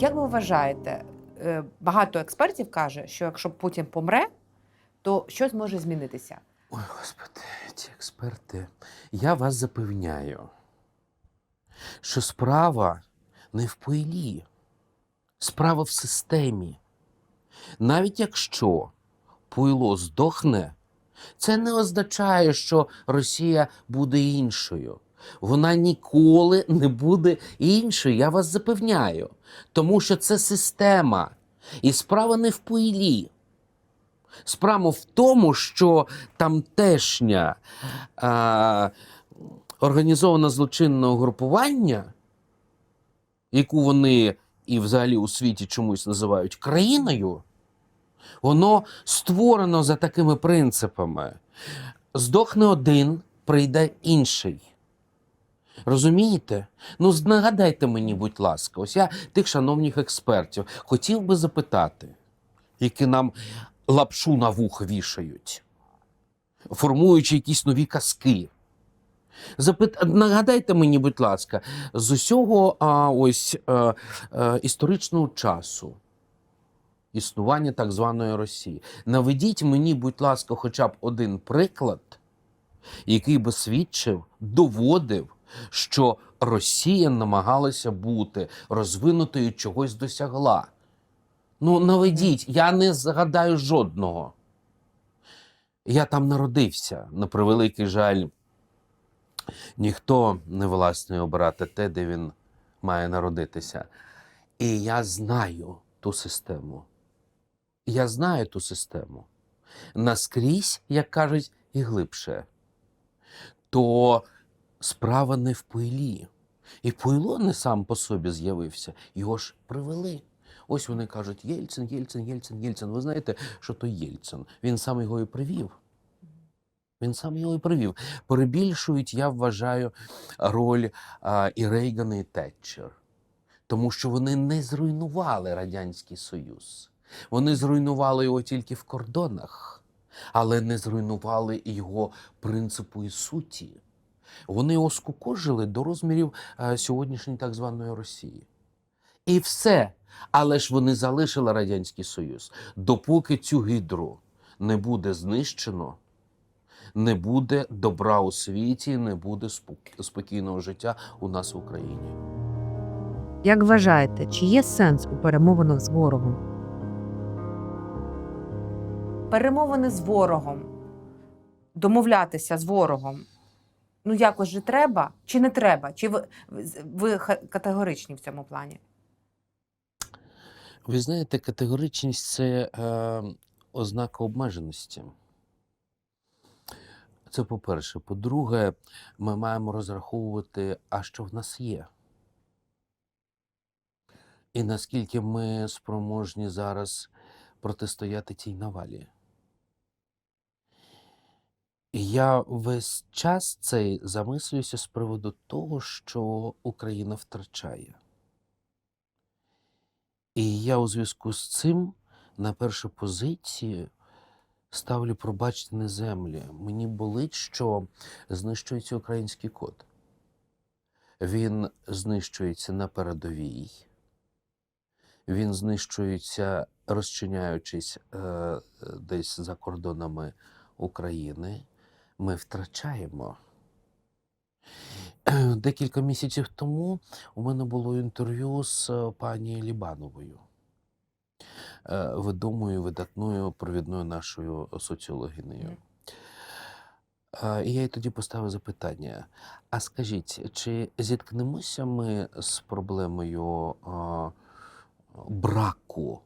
Як ви вважаєте, е, багато експертів каже, що якщо Путін помре, то щось може змінитися. Ой, господи, ці експерти, я вас запевняю, що справа не в пилі, справа в системі. Навіть якщо пуйло здохне, це не означає, що Росія буде іншою. Вона ніколи не буде іншою, я вас запевняю. Тому що це система. І справа не в пуйлі. Справа в тому, що тамтешня а, організоване злочинне угрупування, яку вони і взагалі у світі чомусь називають країною, воно створено за такими принципами. Здохне один, прийде інший. Розумієте? Ну, нагадайте мені, будь ласка, ось я тих шановних експертів хотів би запитати, які нам лапшу на вуха вішають, формуючи якісь нові казки. Запит... Нагадайте мені, будь ласка, з усього а, ось е, е, історичного часу існування так званої Росії. Наведіть мені, будь ласка, хоча б один приклад, який би свідчив, доводив, що Росія намагалася бути розвинутою, чогось досягла. Ну, наведіть, я не згадаю жодного. Я там народився, на превеликий жаль. Ніхто не власне обирати те, де він має народитися. І я знаю ту систему. Я знаю ту систему. Наскрізь, як кажуть, і глибше. То справа не в пилі. І пуйло не сам по собі з'явився, його ж привели. Ось вони кажуть: Єльцин, Єльцин, Єльцин, Єльцин. Ви знаєте, що то Єльцин? Він сам його і привів. Він сам його і привів. Перебільшують, я вважаю, роль а, і Рейгана, і Тетчер. Тому що вони не зруйнували Радянський Союз. Вони зруйнували його тільки в кордонах, але не зруйнували його принципу і суті. Вони його скукожили до розмірів е, сьогоднішньої так званої Росії. І все. Але ж вони залишили Радянський Союз. Допоки цю гідру не буде знищено, не буде добра у світі, не буде спокійного життя у нас в Україні. Як вважаєте, чи є сенс у перемовинах з ворогом? Перемовини з ворогом, домовлятися з ворогом. Ну, якось же треба чи не треба? Чи ви, ви категоричні в цьому плані? Ви знаєте, категоричність це е, ознака обмеженості. Це по-перше. По-друге, ми маємо розраховувати, а що в нас є. І наскільки ми спроможні зараз протистояти цій навалі. Я весь час цей замислююся з приводу того, що Україна втрачає. І я у зв'язку з цим на першу позицію ставлю пробачте не землі. Мені болить, що знищується український код. Він знищується на передовій, він знищується, розчиняючись е, десь за кордонами України. Ми втрачаємо. Декілька місяців тому у мене було інтерв'ю з е, пані Лібановою, е, відомою, видатною провідною нашою соціологинею. Е, І я їй тоді поставив запитання: а скажіть, чи зіткнемося ми з проблемою браку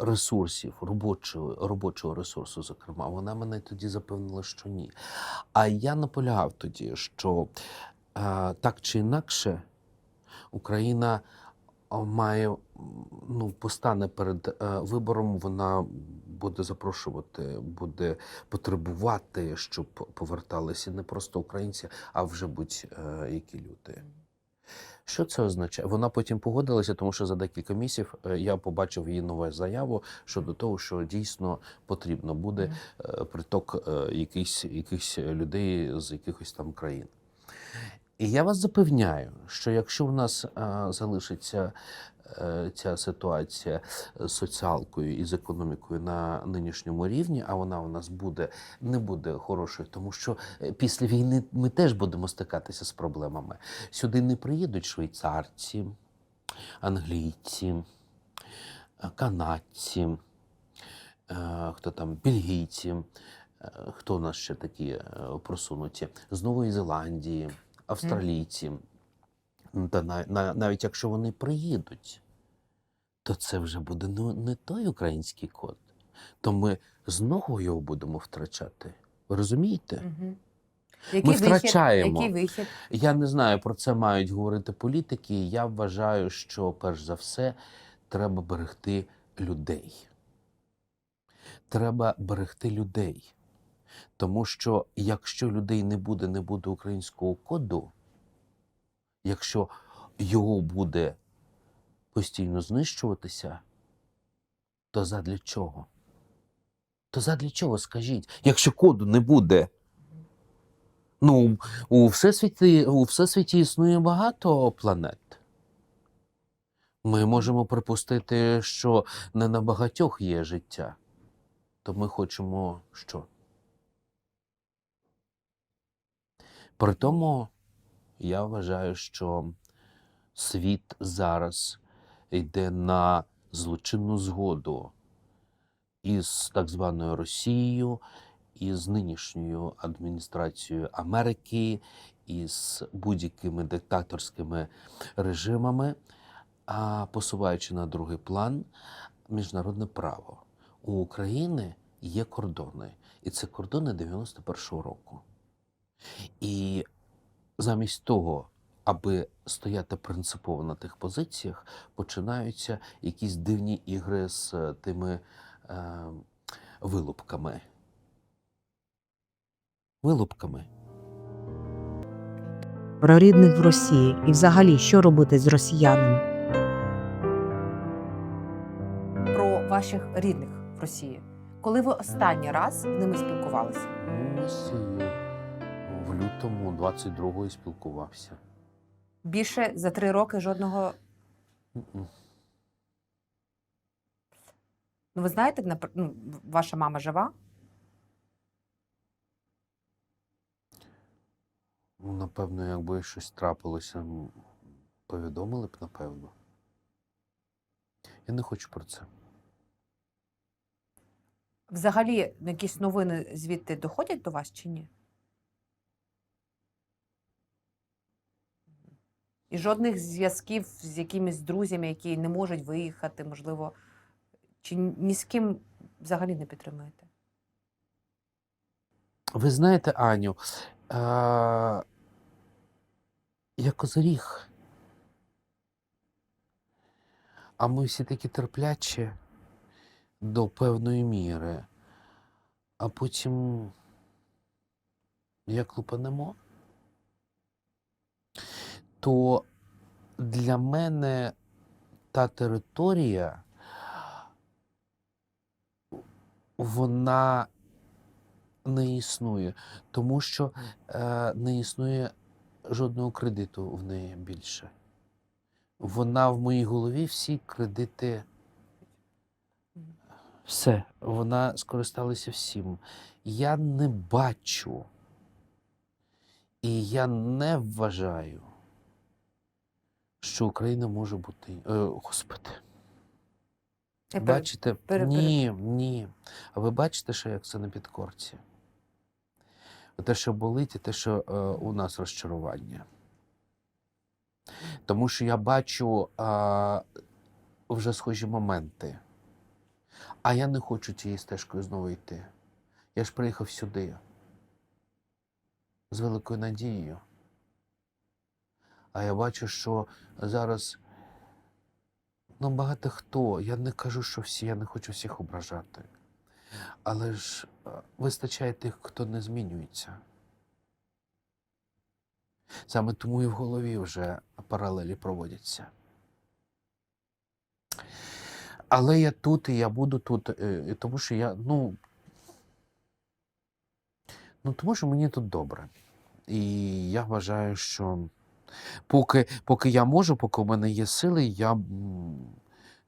ресурсів, робочого, робочого ресурсу, зокрема? Вона мене тоді запевнила, що ні. А я наполягав тоді, що е, так чи інакше Україна має ну, постане перед е, вибором, вона буде запрошувати, буде потребувати, щоб поверталися не просто українці, а вже будь-які люди. Що це означає? Вона потім погодилася, тому що за декілька місяців е, я побачив її нову заяву щодо того, що дійсно потрібно буде е, приток е, якихось, якихось людей з якихось там країн. І я вас запевняю, що якщо в нас а, залишиться ця ситуація з соціалкою і з економікою на нинішньому рівні, а вона у нас буде не буде хорошою, тому що е, після війни ми теж будемо стикатися з проблемами. Сюди не приїдуть швейцарці, англійці, е, канадці, е, хто там, бельгійці. Е, Хто у нас ще такі е, просунуті? З Нової Зеландії, австралійці. Ну, Та на- на- навіть якщо вони приїдуть, то це вже буде ну, не той український код. То ми знову його будемо втрачати. Ви розумієте? Угу. Який втрачаємо. Вихід? Який вихід? Я не знаю, про це мають говорити політики. Я вважаю, що перш за все треба берегти людей. Треба берегти людей. Тому що якщо людей не буде, не буде українського коду, якщо його буде постійно знищуватися, то задля чого? То задля чого, скажіть, якщо коду не буде? Ну, у всесвіті, у всесвіті існує багато планет. Ми можемо припустити, що не на багатьох є життя. То ми хочемо що? При тому я вважаю, що світ зараз йде на злочинну згоду із так званою Росією, із нинішньою адміністрацією Америки, із будь-якими диктаторськими режимами, а посуваючи на другий план міжнародне право. У України є кордони, і це кордони 91-го року. І замість того, аби стояти принципово на тих позиціях, починаються якісь дивні ігри з е, тими е, вилупками. Вилупками. Про рідних в Росії і взагалі, що робити з росіянами? Про ваших рідних в Росії. Коли ви останній раз з ними спілкувалися? Ну, е, в лютому 22-го спілкувався. Більше за три роки жодного. М-м. Ну, ви знаєте, ну, ваша мама жива? Ну, напевно, якби щось трапилося, повідомили б, напевно. Я не хочу про це. Взагалі, якісь новини звідти доходять до вас чи ні? І жодних зв'язків з якимись друзями, які не можуть виїхати, можливо, чи ні з ким взагалі не підтримуєте? Ви знаєте, Аню, е- я козиріг. А ми всі такі терплячі до певної міри, а потім як лупанемо, то для мене та територія, вона не існує, тому що е, не існує жодного кредиту в неї більше. Вона в моїй голові всі кредити. Все, вона скористалася всім. Я не бачу. І я не вважаю, що Україна може бути. Е, Господи. Я Бачите? пере- ні, ні. А ви бачите, що як це на підкорці? Те, що болить, і те, що е, у нас розчарування. Тому що я бачу е, вже схожі моменти. А я не хочу цією стежкою знову йти. Я ж приїхав сюди з великою надією. А я бачу, що зараз ну, багато хто, я не кажу, що всі, я не хочу всіх ображати. Але ж е, вистачає тих, хто не змінюється. Саме тому і в голові вже паралелі проводяться. Але я тут і я буду тут, е, тому що я, ну, ну, тому що мені тут добре. І я вважаю, що Поки, поки я можу, поки у мене є сили, я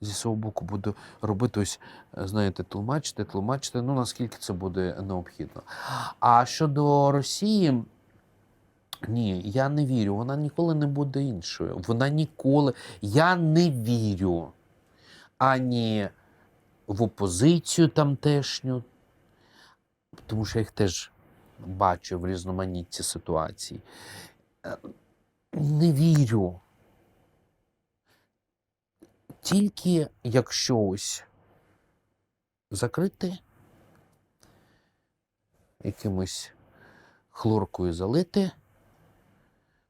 зі свого боку буду робити ось, е, знаєте, тлумачити, тлумачити, ну наскільки це буде необхідно. А щодо Росії, ні, я не вірю. Вона ніколи не буде іншою. Вона ніколи. Я не вірю ані в опозицію тамтешню, тому що я їх теж бачу в різноманітці ситуацій. Не вірю. Тільки якщо ось закрити, якимось хлоркою залити,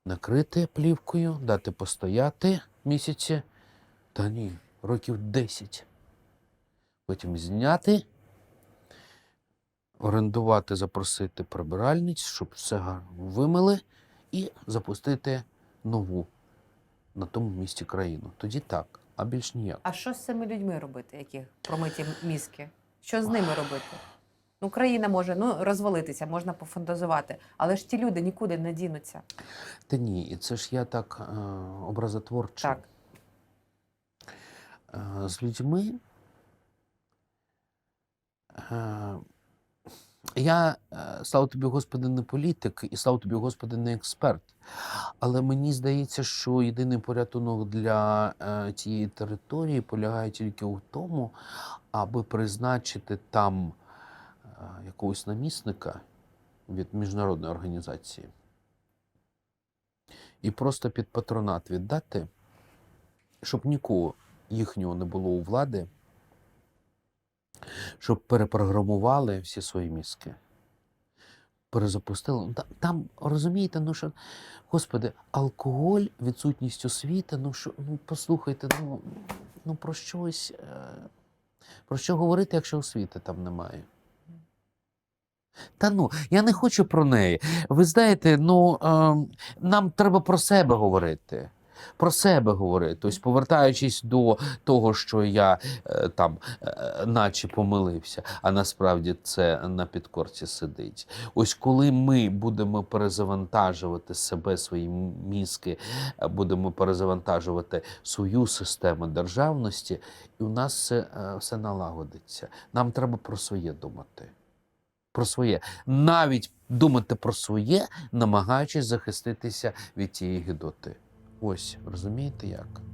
накрити плівкою, дати постояти місяці, та ні, років 10. Потім зняти, орендувати, запросити прибиральниць, щоб все гарно вимили, і запустити нову на тому місці країну. Тоді так, а більш ніяк. А що з цими людьми робити, які промиті мізки? Що з ними робити? Ну, країна може ну, розвалитися, можна пофантазувати, але ж ті люди нікуди не дінуться. Та ні, і це ж я так е, образотворчо. Так. Е, з людьми. Е, я, е, слава тобі, Господи, не політик, і слава тобі, Господи, не експерт. Але мені здається, що єдиний порятунок для е, тієї території полягає тільки у тому, аби призначити там е, якогось намісника від міжнародної організації і просто під патронат віддати, щоб нікого їхнього не було у влади, щоб перепрограмували всі свої мізки. Перезапустили. Там, розумієте, ну що, господи, алкоголь, відсутність освіти, ну що, ну послухайте, ну, ну про щось. е, Про що говорити, якщо освіти там немає? Та ну, я не хочу про неї. Ви знаєте, ну ем, нам треба про себе говорити. Про себе говорити. Ось повертаючись до того, що я е, там е, наче помилився, а насправді це на підкорці сидить. Ось коли ми будемо перезавантажувати себе, свої мізки, е, будемо перезавантажувати свою систему державності, і у нас все, все налагодиться. Нам треба про своє думати. Про своє. Навіть думати про своє, намагаючись захиститися від тієї гидоти. Ось, розумієте як?